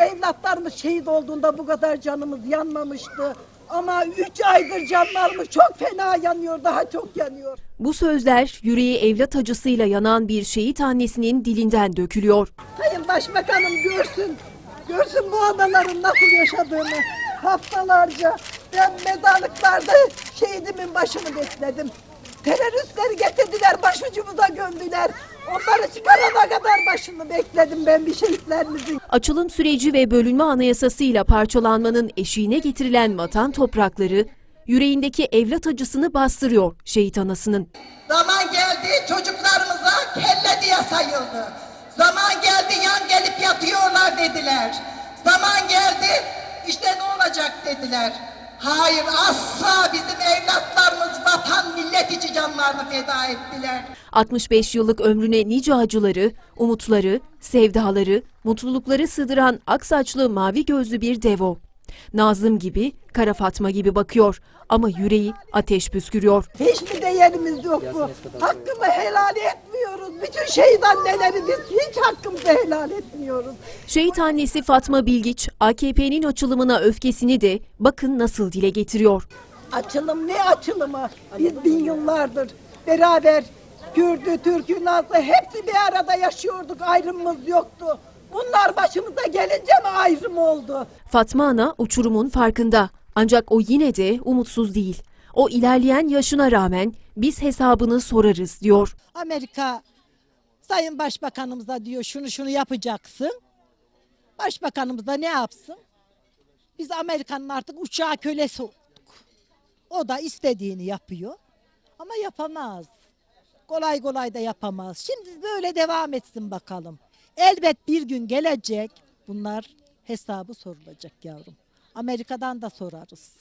Evlatlarımız şehit olduğunda bu kadar canımız yanmamıştı. Ama üç aydır canlarımız çok fena yanıyor, daha çok yanıyor. Bu sözler yüreği evlat acısıyla yanan bir şehit annesinin dilinden dökülüyor. Sayın Başbakanım görsün, görsün bu anaların nasıl yaşadığını. Haftalarca ben mezarlıklarda şehidimin başını bekledim. Getirdiler, başucumuza gömdüler. Onları çıkarana kadar başını bekledim ben bir şehitlerimizin. Açılım süreci ve bölünme anayasasıyla parçalanmanın eşiğine getirilen vatan toprakları, yüreğindeki evlat acısını bastırıyor şehit anasının. Zaman geldi çocuklarımıza kelle diye sayıldı. Zaman geldi yan gelip yatıyorlar dediler. Zaman geldi işte ne olacak dediler. Hayır asla bizim için canlarını feda ettiler. 65 yıllık ömrüne nice acıları, umutları, sevdaları, mutlulukları sığdıran aksaçlı mavi gözlü bir dev o. Nazım gibi, Kara Fatma gibi bakıyor ama yüreği ateş püskürüyor. Hiçbir değerimiz yok bu. Hakkımı helal etmiyoruz. Bütün şehit anneleri biz hiç hakkımızı helal etmiyoruz. Şehit annesi Fatma Bilgiç, AKP'nin açılımına öfkesini de bakın nasıl dile getiriyor. Açılım ne açılımı? Biz bin yıllardır beraber Kürdü, Türk'ü, Nazlı hepsi bir arada yaşıyorduk. Ayrımımız yoktu. Bunlar başımıza gelince mi ayrım oldu? Fatma Ana uçurumun farkında ancak o yine de umutsuz değil. O ilerleyen yaşına rağmen biz hesabını sorarız diyor. Amerika Sayın Başbakanımıza diyor şunu şunu yapacaksın. Başbakanımız da ne yapsın? Biz Amerika'nın artık uçağı kölesi. O da istediğini yapıyor. Ama yapamaz. Kolay kolay da yapamaz. Şimdi böyle devam etsin bakalım. Elbet bir gün gelecek bunlar hesabı sorulacak yavrum. Amerika'dan da sorarız.